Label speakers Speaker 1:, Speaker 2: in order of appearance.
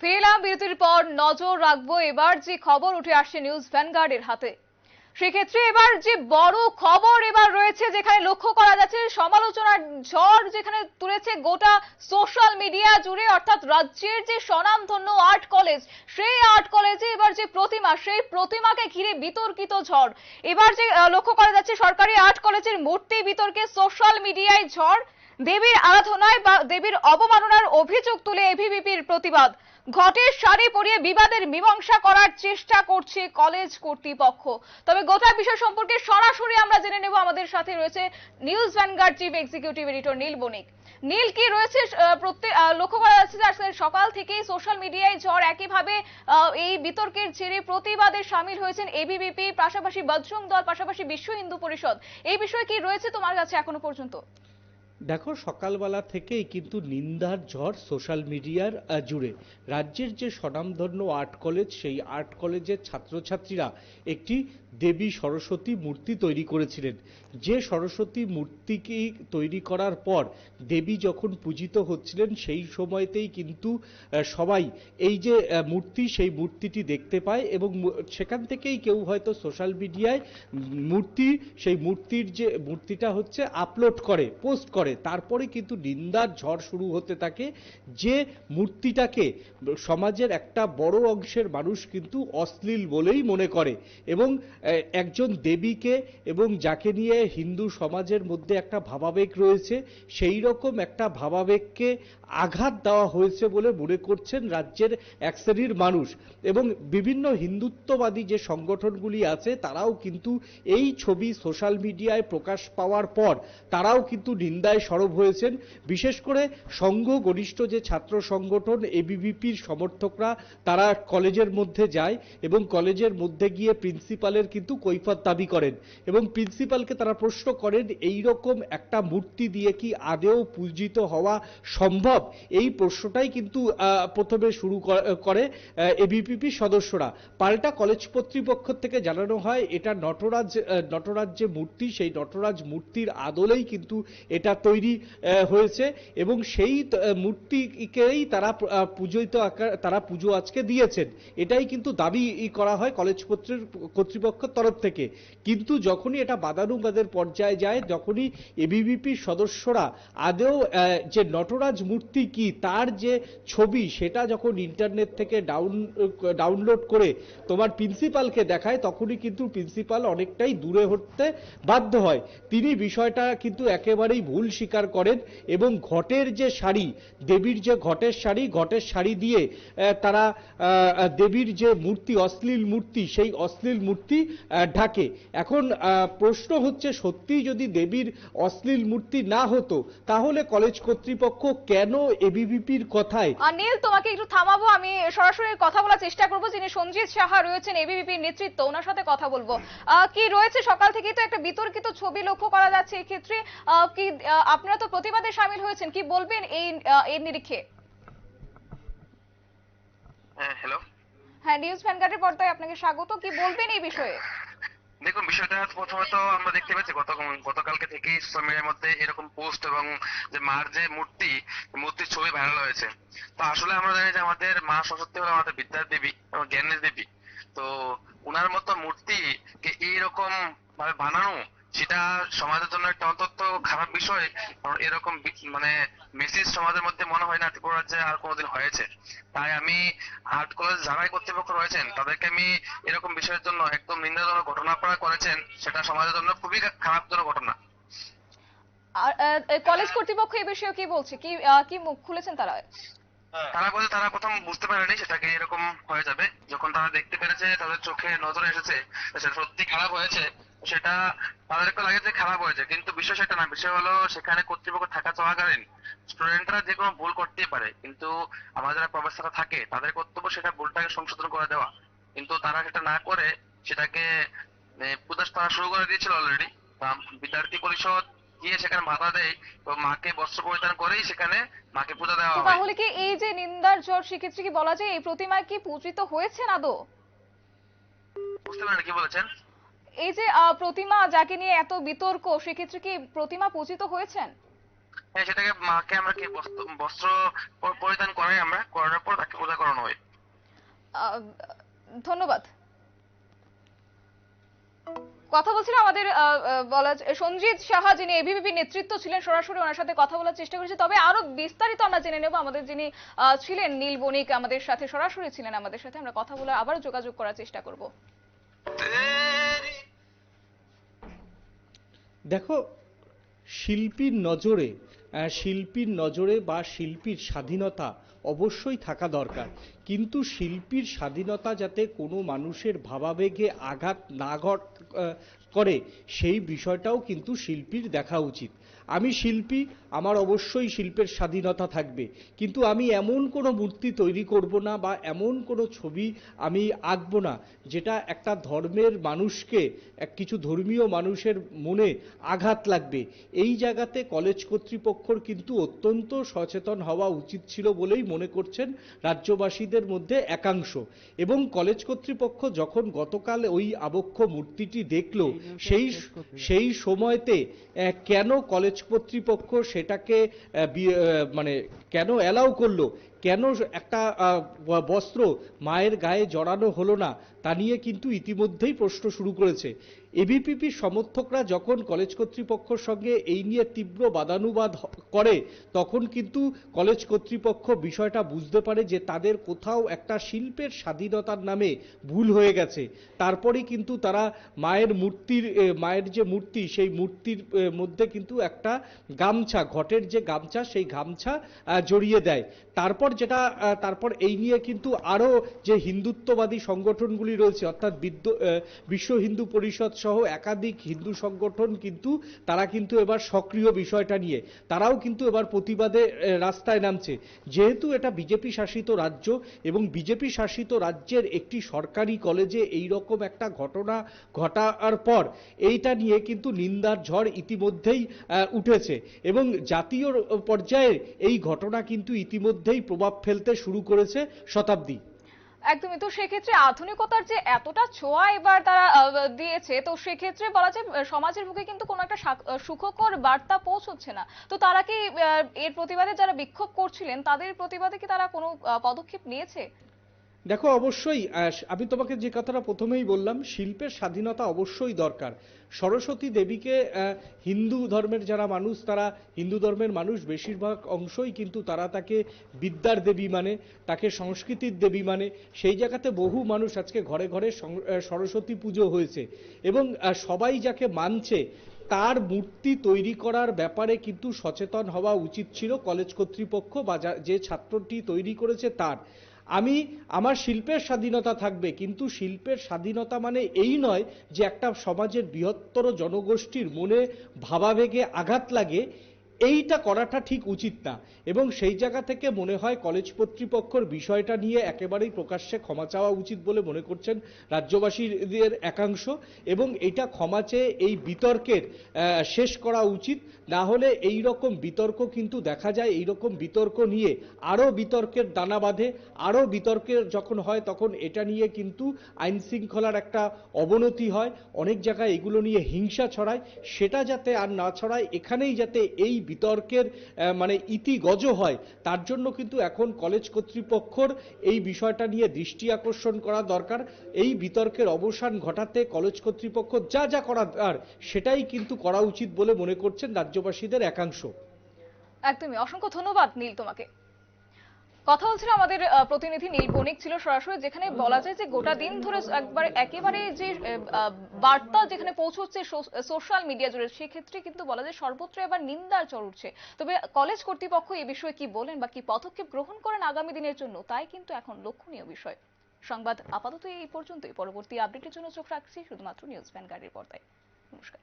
Speaker 1: ফিরে এলাম বিরতির পর নজর রাখব। এবার যে খবর উঠে আসছে নিউজ ভ্যানগার্ডের হাতে। সেক্ষেত্রে এবার যে বড় খবর এবার রয়েছে যেখানে লক্ষ্য করা যাচ্ছে, সমালোচনার ঝড় যেখানে তুলেছে গোটা সোশ্যাল মিডিয়া জুড়ে, অর্থাৎ রাজ্যের যে স্বনামধন্য আর্ট কলেজ, সেই আর্ট কলেজে এবার যে প্রতিমা, সেই প্রতিমাকে ঘিরে বিতর্কিত ঝড়। এবার যে লক্ষ্য করা যাচ্ছে সরকারি আর্ট কলেজের মূর্তি বিতর্কে সোশ্যাল মিডিয়ায় ঝড়। দেবীর আরাধনায় বা দেবীর অবমাননার অভিযোগ তুলে এভিভিপির প্রতিবাদ। ঘটের শাড়ি পরিয়ে বিবাদের মীমাংসা করার চেষ্টা করছে কলেজ কর্তৃপক্ষ। তবে গোটা বিষয় সম্পর্কে সরাসরি আমরা জেনে নেব। আমাদের সাথে রয়েছে news Vanguard chief executive editor Neel Banik. Neel, কি রয়েছে? প্রত্যেক লক্ষ্য করা যাচ্ছে যে আজকে সকাল থেকেই সোশ্যাল মিডিয়ায় ঝড় একইভাবে এই বিতর্কের জেরে প্রতিবাদে সামিল হয়েছেন এবিভিপি পাশাপাশি বজরং দল, পাশাপাশি বিশ্ব হিন্দু পরিষদ। এই বিষয়ে কি রয়েছে তোমার কাছে এখনও পর্যন্ত?
Speaker 2: দেখো, সকালবেলা থেকেই কিন্তু নিন্দার ঝড় সোশ্যাল মিডিয়ার জুড়ে। রাজ্যের যে স্বনামধন্য আর্ট কলেজ, সেই আর্ট কলেজের ছাত্রছাত্রীরা একটি দেবী সরস্বতী মূর্তি তৈরি করেছিলেন। যে সরস্বতী মূর্তিকে তৈরি করার পর দেবী যখন পূজিত হচ্ছিলেন, সেই সময়তেই কিন্তু সবাই এই যে মূর্তি, সেই মূর্তিটি দেখতে পায় এবং সেখান থেকেই কেউ হয়তো সোশ্যাল মিডিয়ায় মূর্তি, সেই মূর্তির যে, মূর্তিটা হচ্ছে, আপলোড করে, পোস্ট করে। তারপরে কিন্তু নিন্দার ঝড় শুরু হতে থাকে, যে মূর্তিটাকে সমাজের একটা বড় অংশের মানুষ কিন্তু অশ্লীল বলেই মনে করে এবং একজন দেবীকে এবং যাকে নিয়ে হিন্দু সমাজের মধ্যে একটা ভাবাবেগ রয়েছে, সেই রকম একটা ভাবাবেগকে আঘাত দেওয়া হয়েছে বলে মনে করছেন রাজ্যের এক শ্রেণির মানুষ। এবং বিভিন্ন হিন্দুত্ববাদী যে সংগঠনগুলি আছে, তারাও কিন্তু এই ছবি সোশ্যাল মিডিয়ায় প্রকাশ পাওয়ার পর তারাও কিন্তু নিন্দায় সরব হয়েছেন। বিশেষ করে সংঘ গরিষ্ঠ যে ছাত্র সংগঠন এবিভিপির সমর্থকরা, তারা কলেজের মধ্যে যায় এবং কলেজের মধ্যে গিয়ে প্রিন্সিপালের কিন্তু কৈফত দাবি করেন। এবং প্রিন্সিপালকে তারা প্রশ্ন করেন এই রকম একটা মূর্তি দিয়ে কি আদেও পূজিত হওয়া সম্ভব? এই প্রশ্নটাই কিন্তু প্রথমে শুরু করে এবিপিপি সদস্যরা। পাল্টা কলেজ কর্তৃপক্ষ থেকে জানানো হয় এটা নটরাজ নটরাজ যে মূর্তি সেই নটরাজ মূর্তির আদলেই কিন্তু এটা তৈরি হয়েছে। এবং সেই মূর্তিকেই তারা প- আহ, পূজিত আকার তারা পুজো আজকে দিয়েছেন। এটাই কিন্তু দাবি করা হয় কলেজ কর্তৃ- কর্তৃপক্ষের তরফ থেকে। কিন্তু যখনই এটা বাদানুবাদের পর্যায়ে যায় যখনই এবিভিপি সদস্যরা আদেও যে নটরাজ মূর্তি কি? তার যে ছবি, সেটা যখন ইন্টারনেট থেকে ডাউন ডাউনলোড করে তোমার প্রিন্সিপালকে দেখায়, তখনই কিন্তু প্রিন্সিপাল অনেকটাই দূরে হতে বাধ্য হয়। তিনি বিষয়টা কিন্তু একেবারেই ভুল স্বীকার করেন এবং ঘটের যে শাড়ি দেবীর যে ঘটের শাড়ি ঘটের শাড়ি দিয়ে তারা দেবীর যে মূর্তি, অশ্লীল মূর্তি, সেই অশ্লীল মূর্তি ঢাকে। এখন প্রশ্ন হচ্ছে, সত্যিই যদি দেবীর অশ্লীল মূর্তি না হতো, তাহলে কলেজ কর্তৃপক্ষ কেন এবিভিপির কথায়?
Speaker 1: আর নীল তোমাকে একটু থামাবো। আমি সরাসরি কথা বলার চেষ্টা করব। যিনি সঞ্জিত সাহা রয়েছেন এবিভিপির নেতৃত্ব ওনার সাথে কথা বলব। কি রয়েছে? সকাল থেকেই তো একটা বিতর্কিত ছবি লক্ষ্য করা যাচ্ছে এক্ষেত্রে। আহ, কি আপনারা তো প্রতিবাদে সামিল হয়েছেন। কি বলবেন এই আহ, এর নিরিখে?
Speaker 3: হ্যাঁ হ্যালো।
Speaker 1: হ্যাঁ নিউজ ভ্যানগার্ডের পর্দায় আপনাকে স্বাগত। কি বলবেন এই বিষয়ে?
Speaker 3: দেখুন, বিষয়টা প্রথমে তো আমরা দেখতে পাচ্ছি গত গতকালকে থেকে সোশ্যাল মিডিয়ার মধ্যে এরকম পোস্ট এবং যে মার যে মূর্তি, মূর্তির ছবি ভাইরাল হয়েছে। তো আসলে আমরা জানি যে আমাদের মা সরস্বতী হলো আমাদের বিদ্যার দেবী এবং জ্ঞানের দেবী। তো উনার মতো মূর্তি মূর্তিকে এইরকম ভাবে বানানো সেটা সমাজের জন্য একটা অন্তত খারাপ বিষয় কারণ এরকম মানে মেসেজ সমাজের মধ্যে মনে হয় না ত্রিপুরা রাজ্যে আর কোনোদিন হয়েছে। তাই আমি আর্ট কলেজ যারাই কর্তৃপক্ষ রয়েছেন তাদেরকে আমি এরকম বিষয়ের জন্য একদম নিন্দাজনক ঘটনা আপনারা করেছেন সেটা সমাজের জন্য খুবই খারাপজনক ঘটনা।
Speaker 1: কলেজ কর্তৃপক্ষ এই বিষয়ে কি বলছে? কি আহ, কি মুখ খুলেছেন তারা?
Speaker 3: তারা বলছে তারা প্রথম বুঝতে পারেনি সেটাকে এরকম হয়ে যাবে। যখন তারা দেখতে পেরেছে তাদের চোখে নজরে এসেছে সেটা সত্যি খারাপ হয়েছে। সেটা তাদেরকে লাগে যে খারাপ হয়েছে কিন্তু বিষয় সেটা না বিষয় হলো সেখানে কর্তৃপক্ষ থাকা চলাকালীন স্টুডেন্টরা যে কোনো ভুল করতেই পারে। কিন্তু আমাদের যারা প্রফেসররা থাকে তাদের কর্তব্য সেটা ভুলটাকে সংশোধন করে দেওয়া। কিন্তু তারা সেটা না করে সেটাকে পূজা তারা শুরু করে দিয়েছিল অলরেডি বিদ্যার্থী পরিষদ গিয়ে সেখানে বাধা দেয় মাকে বস্ত্র পরিধান করেই সেখানে মাকে পূজা দেওয়া হয়।
Speaker 1: তাহলে কি এই যে নিন্দার ঝড় সেক্ষেত্রে কি বলা যায় এই প্রতিমা কি পূজিত হয়েছেন আদৌ
Speaker 3: বুঝতে পারেন কি বলেছেন?
Speaker 1: এই যে প্রতিমা যাকে নিয়ে এত বিতর্ক সেক্ষেত্রে কি প্রতিমা পূজিত হয়েছেন?
Speaker 3: হ্যাঁ সেটাকে মাকে আমরা কি বস্ত্র পরিধান করাই আমরা? করানোর পর তাকে পূজা করানো হয়।
Speaker 1: ধন্যবাদ। কথা বলছিলাম আমাদের বলা সঞ্জিত সাহা যিনি এবিভিপি নেতৃত্ব ছিলেন সরাসরি ওনার সাথে কথা বলার চেষ্টা করেছি। তবে আরও বিস্তারিত আমরা জেনে নেব। আমাদের যিনি আহ, ছিলেন নীল বণিক আমাদের সাথে সরাসরি ছিলেন আমাদের সাথে আমরা কথা বলে আবারও যোগাযোগ করার চেষ্টা করব।
Speaker 2: দেখো শিল্পীর নজরে শিল্পীর নজরে বা শিল্পীর স্বাধীনতা অবশ্যই থাকা দরকার। কিন্তু শিল্পীর স্বাধীনতা যাতে কোনো মানুষের ভাবাবেগে আঘাত না ঘট- করে, সেই বিষয়টাও কিন্তু শিল্পীর দেখা উচিত। আমি শিল্পী, আমার অবশ্যই শিল্পের স্বাধীনতা থাকবে। কিন্তু আমি এমন কোনো মূর্তি তৈরি করব না বা এমন কোনো ছবি আমি আঁকবো না, যেটা একটা ধর্মের মানুষকে, এক কিছু ধর্মীয় মানুষের মনে আঘাত লাগবে। এই জায়গাতে কলেজ কর্তৃপক্ষর কিন্তু অত্যন্ত সচেতন হওয়া উচিত ছিল বলেই মনে করছেন রাজ্যবাসীদের মধ্যে একাংশ। এবং কলেজ কর্তৃপক্ষ যখন গতকাল ওই আবক্ষ মূর্তিটি দেখল সেই সেই সময়তে কেন কলেজ কর্তৃপক্ষ সেটাকে মানে কেন অ্যালাউ করল? কেন একটা বস্ত্র মায়ের গায়ে জড়ানো হলো না, তা নিয়ে কিন্তু ইতিমধ্যেই প্রশ্ন শুরু করেছে। এবিপিপির সমর্থকরা যখন কলেজ কর্তৃপক্ষের সঙ্গে এই নিয়ে তীব্র বাদানুবাদ করে, তখন কিন্তু কলেজ কর্তৃপক্ষ বিষয়টা বুঝতে পারে যে তাদের কোথাও একটা শিল্পের স্বাধীনতার নামে ভুল হয়ে গেছে। তারপরেই কিন্তু তারা মায়ের মূর্তির মায়ের যে মূর্তি, সেই মূর্তির মধ্যে কিন্তু একটা গামছা, ঘটের যে গামছা, সেই গামছা জড়িয়ে দেয়। তারপর যেটা তারপর এই নিয়ে কিন্তু আরও যে হিন্দুত্ববাদী সংগঠনগুলি রয়েছে, অর্থাৎ বিশ্ব হিন্দু পরিষদ সহ একাধিক হিন্দু সংগঠন কিন্তু তারা কিন্তু এবার সক্রিয় বিষয়টা নিয়ে, তারাও কিন্তু এবার প্রতিবাদে রাস্তায় নামছে। যেহেতু এটা বিজেপি শাসিত রাজ্য এবং বিজেপি শাসিত রাজ্যের একটি সরকারি কলেজে এই রকম একটা ঘটনা ঘটার পর, এইটা নিয়ে কিন্তু নিন্দার ঝড় ইতিমধ্যেই উঠেছে। এবং জাতীয় পর্যায়ে এই ঘটনা কিন্তু ইতিমধ্যেই প্রভাব ফেলতে শুরু করেছে শতাব্দী।
Speaker 1: একদমই। তো সেক্ষেত্রে আধুনিকতার যে এতটা ছোঁয়া এবার তারা দিয়েছে, তো সেক্ষেত্রে বলা যায় সমাজের মুখে কিন্তু কোনো একটা সুখকর বার্তা পৌঁছচ্ছে না। তো তারা কি এর প্রতিবাদে যারা বিক্ষোভ করছিলেন, তাদের প্রতিবাদে কি তারা কোনো পদক্ষেপ নিয়েছে?
Speaker 2: দেখো, অবশ্যই আমি তোমাকে যে কথাটা প্রথমেই বললাম, শিল্পের স্বাধীনতা অবশ্যই দরকার। সরস্বতী দেবীকে হিন্দু ধর্মের যারা মানুষ, তারা হিন্দু ধর্মের মানুষ বেশিরভাগ অংশই কিন্তু তারা তাকে বিদ্যার দেবী মানে তাকে সংস্কৃতির দেবী মানে। সেই জায়গাতে বহু মানুষ আজকে ঘরে ঘরে সরস্বতী পুজো হয়েছে। এবং সবাই যাকে মানছে, তার মূর্তি তৈরি করার ব্যাপারে কিন্তু সচেতন হওয়া উচিত ছিল কলেজ কর্তৃপক্ষ বা যে ছাত্রটি তৈরি করেছে তার। আমি, আমার শিল্পের স্বাধীনতা থাকবে, কিন্তু শিল্পের স্বাধীনতা মানে এই নয় যে একটা সমাজের বৃহত্তর জনগোষ্ঠীর মনে ভাবাবেগে আঘাত লাগে এইটা করাটা ঠিক উচিত না। এবং সেই জায়গা থেকে মনে হয় কলেজ কর্তৃপক্ষর বিষয়টা নিয়ে একেবারেই প্রকাশ্যে ক্ষমা চাওয়া উচিত বলে মনে করছেন রাজ্যবাসীদের একাংশ। এবং এটা ক্ষমা চেয়ে এই বিতর্কের শেষ করা উচিত। না হলে এই রকম বিতর্ক কিন্তু দেখা যায়। এই রকম বিতর্ক নিয়ে আরও বিতর্কের দানা বাঁধে। আরও বিতর্কের যখন হয় তখন এটা নিয়ে কিন্তু আইন শৃঙ্খলার একটা অবনতি হয়। অনেক জায়গায় এগুলো নিয়ে হিংসা ছড়ায়। সেটা যাতে আর না ছড়ায়, এখানেই যাতে এই বিতর্কের মানে ইতি গজ হয়, তার জন্য কিন্তু এখন কলেজ কর্তৃপক্ষর এই বিষয়টা নিয়ে দৃষ্টি আকর্ষণ করা দরকার। এই বিতর্কের অবসান ঘটাতে কলেজ কর্তৃপক্ষ যা যা করা আর সেটাই কিন্তু করা উচিত বলে মনে করছেন রাজ্যবাসীদের একাংশ।
Speaker 1: একদমই। অসংখ্য ধন্যবাদ নীল তোমাকে। কথা হচ্ছিল আমাদের প্রতিনিধি নীল বণিক ছিল সরাসরি, যেখানে বলা যায় যে গোটা দিন ধরে একবার একেবারে যে বার্তা যেখানে পৌঁছচ্ছে সোশ্যাল মিডিয়া জুড়ে, সেক্ষেত্রে কিন্তু বলা যায় সর্বত্র এবার নিন্দার চর উঠছে। তবে কলেজ কর্তৃপক্ষ এই বিষয়ে কি বলেন বা কি পদক্ষেপ গ্রহণ করেন আগামী দিনের জন্য, তাই কিন্তু এখন লক্ষণীয় বিষয়। সংবাদ আপাতত এই পর্যন্তই। পরবর্তী আপডেটের জন্য চোখ রাখছি শুধুমাত্র নিউজ ভ্যানগার্ডের পর্দায়। নমস্কার।